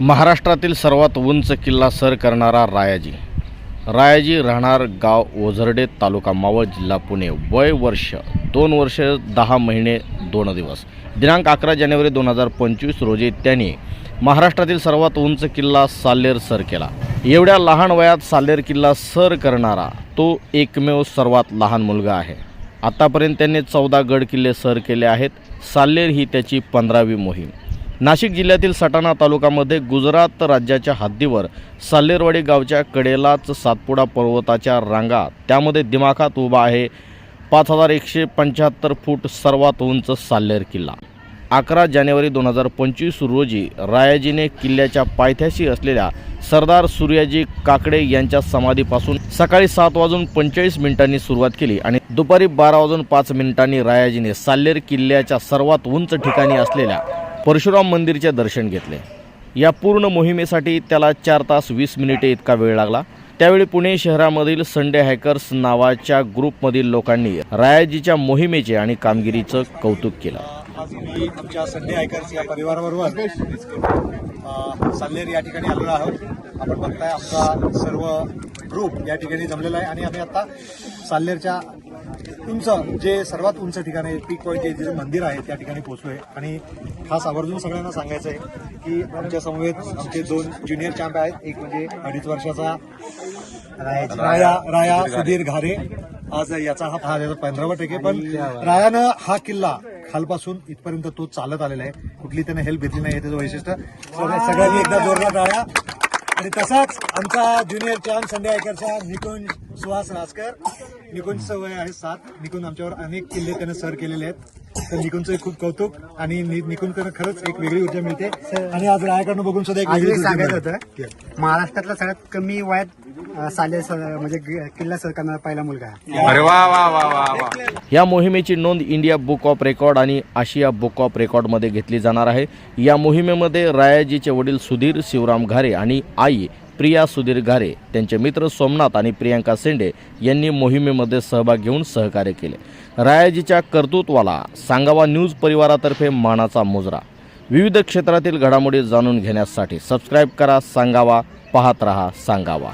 महाराष्ट्रातील सर्वात उंच किल्ला सर करणारा रायाजी. रायाजी राहणार गाव ओझरडे तालुका मावळ जिल्हा पुणे. वय वर्ष दोन वर्ष दहा महिने दोन दिवस. दिनांक अकरा जानेवारी दोन हजार पंचवीस रोजी त्यांनी महाराष्ट्रातील सर्वात उंच किल्ला साल्लेर सर केला. एवढ्या लहान वयात साल्लेर किल्ला सर करणारा तो एकमेव सर्वात लहान मुलगा आहे. आतापर्यंत त्यांनी चौदा गड किल्ले सर केले आहेत. साल्लेर ही त्याची पंधरावी मोहीम. नाशिक जिल्ह्यातील सटाणा तालुक्यामध्ये गुजरात राज्याच्या हद्दीवर साल्लेरवाडी गावच्या कडेलाच सातपुडा पर्वताच्या रांगा त्यामध्ये दिमाखात उभा आहे. पाच हजार एकशे पंच्याहत्तर फूट सर्वात उंच साल्लेर किल्ला. अकरा जानेवारी दोन हजार पंचवीस रोजी रायाजीने किल्ल्याच्या पायथ्याशी असलेल्या सरदार सूर्याजी काकडे यांच्या समाधीपासून सकाळी सात वाजून पंचेचाळीस मिनिटांनी सुरुवात केली आणि दुपारी बारा वाजून पाच मिनिटांनी रायाजीने साल्लेर किल्ल्याच्या सर्वात उंच ठिकाणी असलेल्या परशुराम मंदिरचे दर्शन घेतले. या पूर्ण मोहिमेसाठी त्याला चार तास वीस मिनिटे इतका वेळ लागला. त्यावेळी पुणे शहरामधील संडे हॅकर्स नावाच्या ग्रुपमधील लोकांनी रायाजीच्या मोहिमेचे आणि कामगिरीचं कौतुक केलं. आज मी आमच्या संडे हॅकर्स या परिवाराबरोबर अ, या ठिकाणी आलेलो आहोत. आपण बघताय आमचा सर्व ग्रुप या ठिकाणी जमलेला आहे आणि आम्ही आता साल्हेरच्या उंच जे सर्वात उंच ठिकाण आहे पीक पॉईंट जे मंदिर आहे त्या ठिकाणी पोहोचलोय. आणि खास आवर्जून सगळ्यांना सांगायचं आहे की आमच्या समवेत आमचे दोन ज्युनियर चॅम्प आहेत. एक म्हणजे अडीच वर्षाचा राया राया सुधीर घारे. आज याचा हा याचा पंधरावा टेक. पण रायानं हा किल्ला खालपासून इथपर्यंत तो चालत आलेला आहे. कुठली त्याने हेल्प घेतली नाही त्याचं वैशिष्ट्य. सगळ्या- सगळ्यांनी एकदा जोरदार राया. आणि तसाच आमचा ज्युनियर चॅम्प संडे आयकरचा निकुंज सुहास राजकर. निकुंजचं वय आहे सात. निकुंज आमच्यावर अनेक किल्ले त्याने सर केलेले आहेत. तर निकुंजचं खूप कौतुक आणि निकुंजकडनं खरंच एक वेगळी ऊर्जा मिळते. आणि आज रायाकडनं बघून सुद्धा एक वेगळी ऊर्जा सांगायचं मिळते. होतं महाराष्ट्रातला सगळ्यात कमी वयात अं, साले स- म्हणजे ग- किल्ला सर करणारा पहिला मुलगा आहे. अरे वा वा वा वा वा. या मोहिमेची नोंद इंडिया बुक ऑफ रेकॉर्ड आणि आशिया बुक ऑफ रेकॉर्डमध्ये घेतली जाणार आहे. या मोहिमेमध्ये रायाजीचे वडील सुधीर शिवराम घारे आणि आई प्रिया सुधीर घारे त्यांचे मित्र सोमनाथ आणि प्रियांका शेंडे यांनी मोहिमेमध्ये सहभाग घेऊन सहकार्य केले. रायाजीच्या कर्तृत्वाला सांगावा न्यूज परिवारातर्फे मानाचा मुजरा. विविध क्षेत्रातील घडामोडी जाणून घेण्यासाठी सबस्क्राईब करा सांगावा पाहत रहा सांगावा.